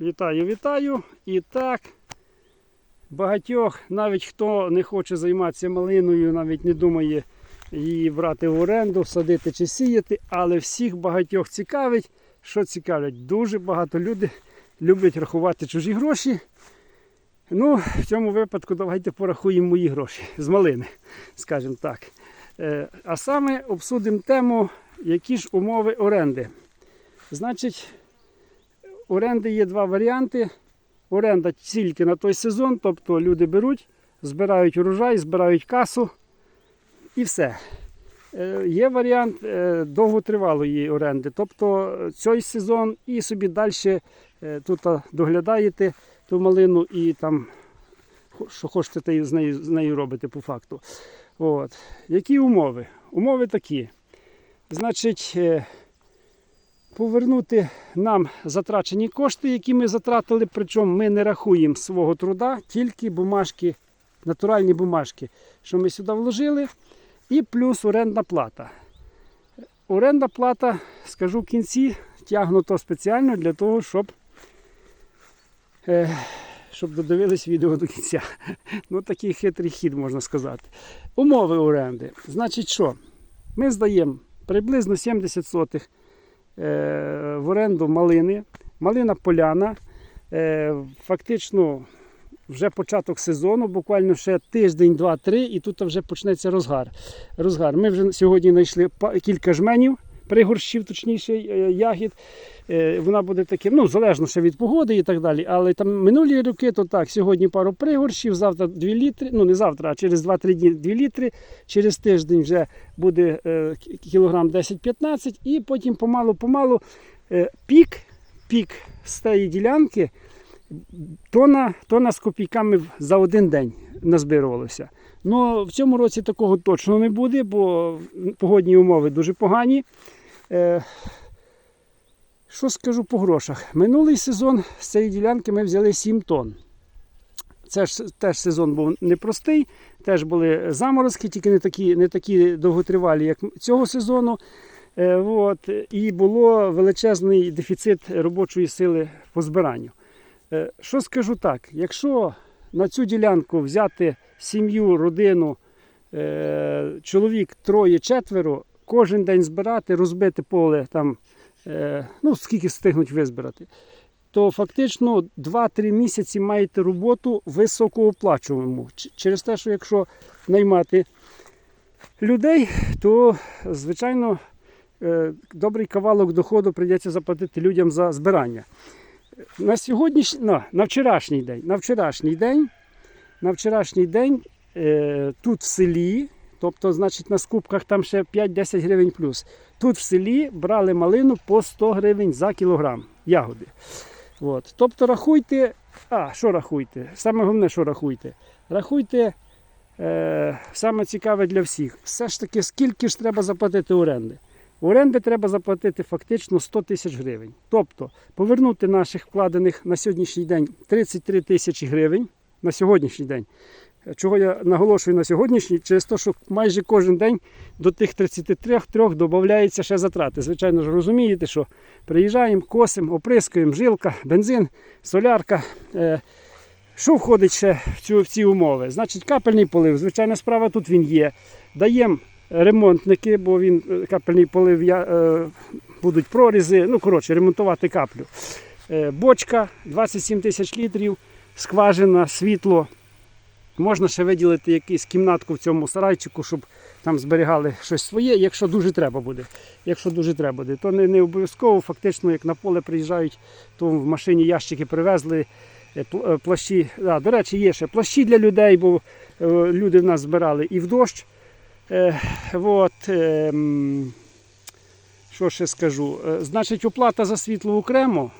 Вітаю, вітаю. І так, багатьох, навіть хто не хоче займатися малиною, навіть не думає її брати в оренду, садити чи сіяти, але всіх багатьох цікавить. Що цікавить? Дуже багато людей люблять рахувати чужі гроші. Ну, в цьому випадку давайте порахуємо мої гроші з малини, скажімо так. Е, А саме обсудимо тему, які ж умови оренди. Значить, оренди є два варіанти. Оренда тільки на той сезон, тобто люди беруть, збирають урожай, збирають касу і все. Е, Є варіант е, довготривалої оренди, тобто е, цей сезон і собі далі тут доглядаєте ту малину і там, що хочете з нею, з нею робите по факту. От. Які умови? Умови такі. Значить, е, повернути нам затрачені кошти, які ми затратили, причому ми не рахуємо свого труда, тільки бумажки, натуральні бумажки, що ми сюди вложили, і плюс орендна плата. Орендна плата, скажу в кінці, тягнуто спеціально для того, щоб, е, щоб додивились відео до кінця. Ну, такий хитрий хід, можна сказати. Умови оренди. Значить, що? Ми здаємо приблизно 70 сотих в оренду малини. Малина поляна. Е, фактично вже початок сезону, буквально ще тиждень, два-три, і тут вже почнеться розгар. розгар. Ми вже сьогодні знайшли кілька жменів, пригорщів, точніше, е, ягід. Е, Вона буде таким, ну, залежно ще від погоди і так далі. Але там минулі роки, то так, сьогодні пару пригорщів, завтра 2 літри, ну не завтра, а через 2-3 дні 2 літри, через тиждень вже буде е, кілограм 10-15, і потім помалу-помалу е, пік, пік з тієї ділянки тона, тона з копійками за один день назбирувалося. Ну, в цьому році такого точно не буде, бо погодні умови дуже погані. Е, що скажу по грошах? Минулий сезон з цієї ділянки ми взяли 7 тонн. Це ж теж сезон був непростий, теж були заморозки, тільки не такі, не такі довготривалі, як цього сезону. Е, от, і було величезний дефіцит робочої сили по збиранню. Е, Що скажу так, якщо на цю ділянку взяти сім'ю, родину, е, чоловік троє-четверо, кожен день збирати, розбити поле там, е, ну скільки встигнуть визбирати, то фактично 2-3 місяці маєте роботу високооплачувану. Через те, що якщо наймати людей, то звичайно е, добрий кавалок доходу прийдеться заплатити людям за збирання. На сьогоднішній, на, на вчорашній день, на вчорашній день, на вчорашній день е, тут в селі, тобто, значить, на скупках там ще 5-10 гривень плюс. Тут в селі брали малину по 100 гривень за кілограм ягоди. От. Тобто рахуйте, а, що рахуйте? Саме головне, що рахуйте. Рахуйте, е, саме цікаве для всіх. Все ж таки, скільки ж треба заплатити оренди? Оренди треба заплатити фактично 100 тисяч гривень. Тобто повернути наших вкладених на сьогоднішній день 33 тисячі гривень на сьогоднішній день. Чого я наголошую на сьогоднішній, через те, що майже кожен день до тих 33 трьох додається ще затрати. Звичайно ж, розумієте, що приїжджаємо, косимо, оприскуємо, жилка, бензин, солярка. Е, що входить ще в, цю, в ці умови? Значить, капельний полив, звичайна справа, тут він є. Даємо ремонтники, бо він е, капельний полив я, е, будуть прорізи. Ну, коротше, ремонтувати каплю. Е, бочка 27 тисяч літрів, скважина, світло. Можна ще виділити якусь кімнатку в цьому сарайчику, щоб там зберігали щось своє, якщо дуже треба буде. Якщо дуже треба буде, то не, не обов'язково, фактично, як на поле приїжджають, то в машині ящики привезли, е, е, плащі. А, до речі, є ще плащі для людей, бо е, люди в нас збирали і в дощ. От, е, що ще скажу? Значить, оплата за світло окремо.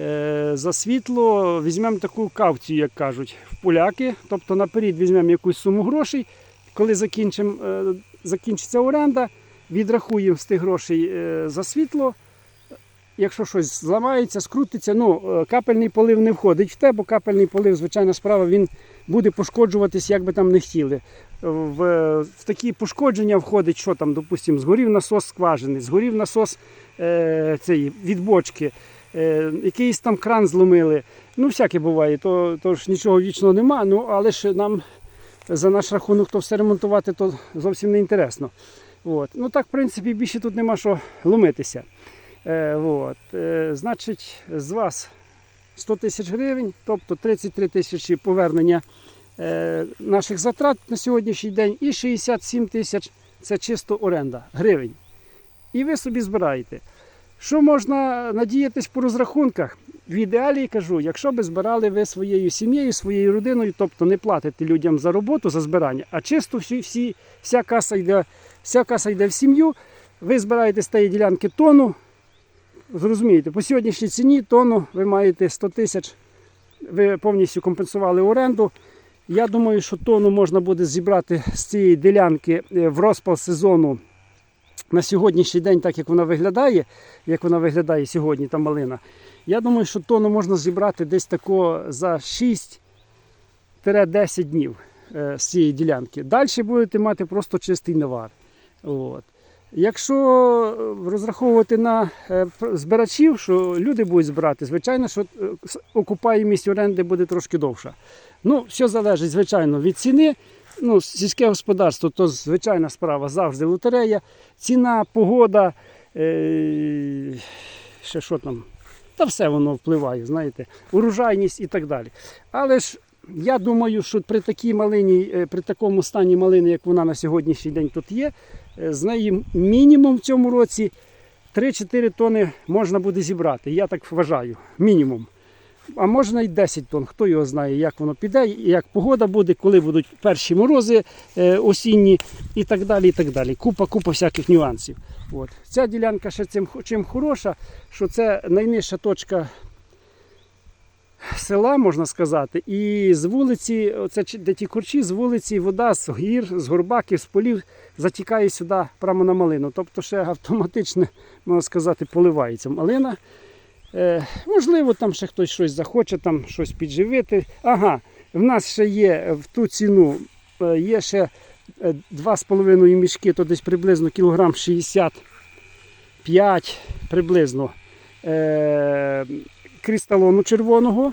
Е, За світло візьмемо таку кавцію, як кажуть, в поляки. Тобто наперед візьмемо якусь суму грошей. Коли е, закінчиться оренда, відрахуємо з тих грошей е, за світло. Якщо щось зламається, скрутиться, ну капельний полив не входить в те, бо капельний полив, звичайна справа, він буде пошкоджуватись, як би там не хотіли. В, в такі пошкодження входить, що там, допустимо, згорів насос скважини, згорів насос е, цей, від бочки. Е, якийсь там кран зломили. Ну, всяке буває, то, то ж нічого вічного нема. Ну, але ж нам за наш рахунок то все ремонтувати то зовсім не інтересно. От. Ну так, в принципі, більше тут нема що ломитися. Е, от. е, значить, з вас 100 тисяч гривень, тобто 33 тисячі повернення е, наших затрат на сьогоднішній день і 67 тисяч це чисто оренда гривень. І ви собі збираєте. Що можна надіятись по розрахунках? В ідеалі кажу, якщо би збирали ви своєю сім'єю, своєю родиною, тобто не платите людям за роботу, за збирання, а чисто всі, всі, вся, каса йде, вся каса йде в сім'ю, ви збираєте з тієї ділянки тонну, зрозумієте, по сьогоднішній ціні тонну ви маєте 100 тисяч, ви повністю компенсували оренду. Я думаю, що тонну можна буде зібрати з цієї ділянки е, в розпал сезону на сьогоднішній день, так як вона виглядає, як вона виглядає сьогодні, та малина. Я думаю, що тонну можна зібрати десь тако за 6-10 днів е, з цієї ділянки. Далі будете мати просто чистий навар. От. Якщо е, розраховувати на е, збирачів, що люди будуть збирати, звичайно, що окупаємість оренди буде трошки довша. Ну, все залежить, звичайно, від ціни. Ну, сільське господарство то звичайна справа, завжди лотерея. Ціна, погода, е- ще що там. Та все воно впливає, знаєте, урожайність і так далі. Але ж я думаю, що при такій малині, е, при такому стані малини, як вона на сьогоднішній день тут є, е, з неї мінімум в цьому році 3-4 тони можна буде зібрати. Я так вважаю. Мінімум. А можна й 10 тонн. Хто його знає, як воно піде, як погода буде, коли будуть перші морози е, осінні і так далі. і так далі. Купа, купа всяких нюансів. От. Ця ділянка ще цим, чим хороша, що це найнижча точка села, можна сказати. І з вулиці, оце де ті корчі, з вулиці вода з гір, з горбаків, з полів затікає сюди прямо на малину. Тобто ще автоматично, можна сказати, поливається малина. Е, можливо, там ще хтось щось захоче, там щось підживити. Ага, в нас ще є в ту ціну, е, є ще е, 2,5 мішки, то десь приблизно кілограм 65 приблизно е, кристалону червоного.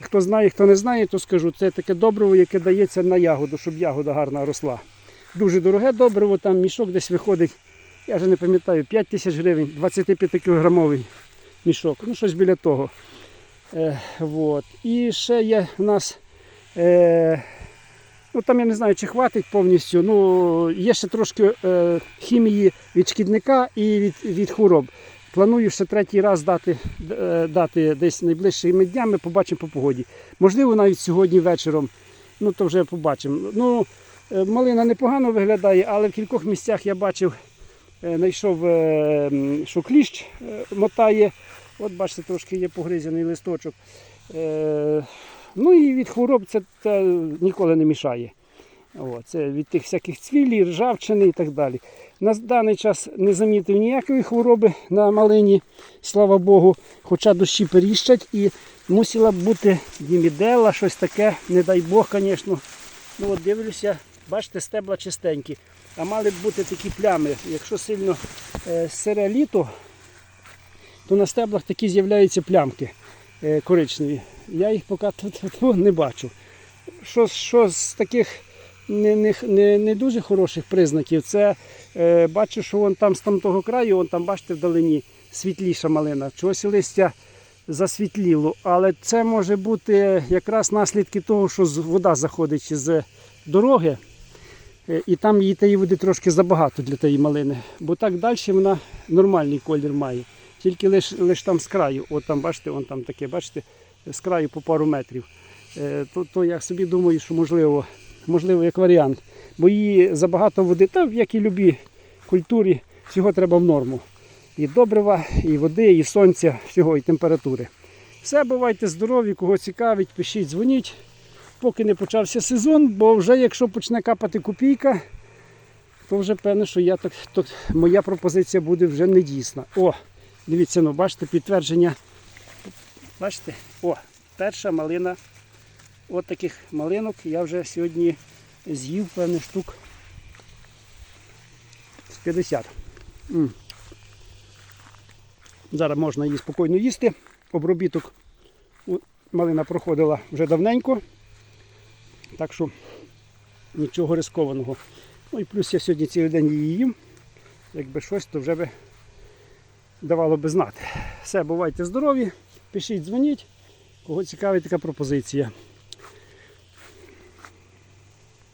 Хто знає, хто не знає, то скажу, це таке добриво, яке дається на ягоду, щоб ягода гарна росла. Дуже дороге добриво, там мішок десь виходить, я вже не пам'ятаю, 5 тисяч гривень, 25 кілограмовий мішок. Ну, щось біля того. Е, вот. І ще є в нас. Е, ну там я не знаю, чи хватить повністю. Ну, є ще трошки е, хімії від шкідника і від, від хвороб. Планую ще третій раз дати, е, дати десь найближчими днями, побачимо по погоді. Можливо, навіть сьогодні вечором. Ну, то вже побачимо. Ну, е, малина непогано виглядає, але в кількох місцях я бачив, е, знайшов, е, що кліщ мотає. От бачите, трошки є погризяний листочок. Е, ну і від хвороб це, це ніколи не мішає. О, це від тих всяких цвілі, ржавчини і так далі. На даний час не замітив ніякої хвороби на малині, слава Богу, хоча дощі періщать і мусила б бути дімідела, щось таке, не дай Бог, звісно. Ну от дивлюся, бачите, стебла чистенькі. А мали б бути такі плями. Якщо сильно е, сире літо, то на стеблах такі з'являються плямки е, коричневі. Я їх поки тут, не бачу. Що, що з таких не, не, не, не дуже хороших признаків, це е, бачу, що вон там з там того краю, вон там, бачите, вдалині світліша малина. Чогось листя засвітліло. Але це може бути якраз наслідки того, що вода заходить з дороги. Е, І там її тієї води трошки забагато для тієї малини. Бо так далі вона нормальний колір має. Тільки лише лиш там з краю. От там, бачите, вон там таке, бачите, з краю по пару метрів. Е, То, то я собі думаю, що можливо, можливо, як варіант. Бо її забагато води, та як і любі культурі, всього треба в норму. І добрива, і води, і сонця, всього, і температури. Все, бувайте здорові, кого цікавить, пишіть, дзвоніть поки не почався сезон, бо вже якщо почне капати копійка, то вже певне, що я так, то моя пропозиція буде вже не дійсна. О, Дивіться, ну бачите, підтвердження. Бачите? О, перша малина. От таких малинок я вже сьогодні з'їв певний штук з 50. -м. Зараз можна її спокійно їсти. Обробіток малина проходила вже давненько, так що нічого рискованого. Ну і плюс я сьогодні цілий день її їм. Якби щось, то вже би давало би знати. Все, бувайте здорові, пишіть, дзвоніть, кого цікавить така пропозиція.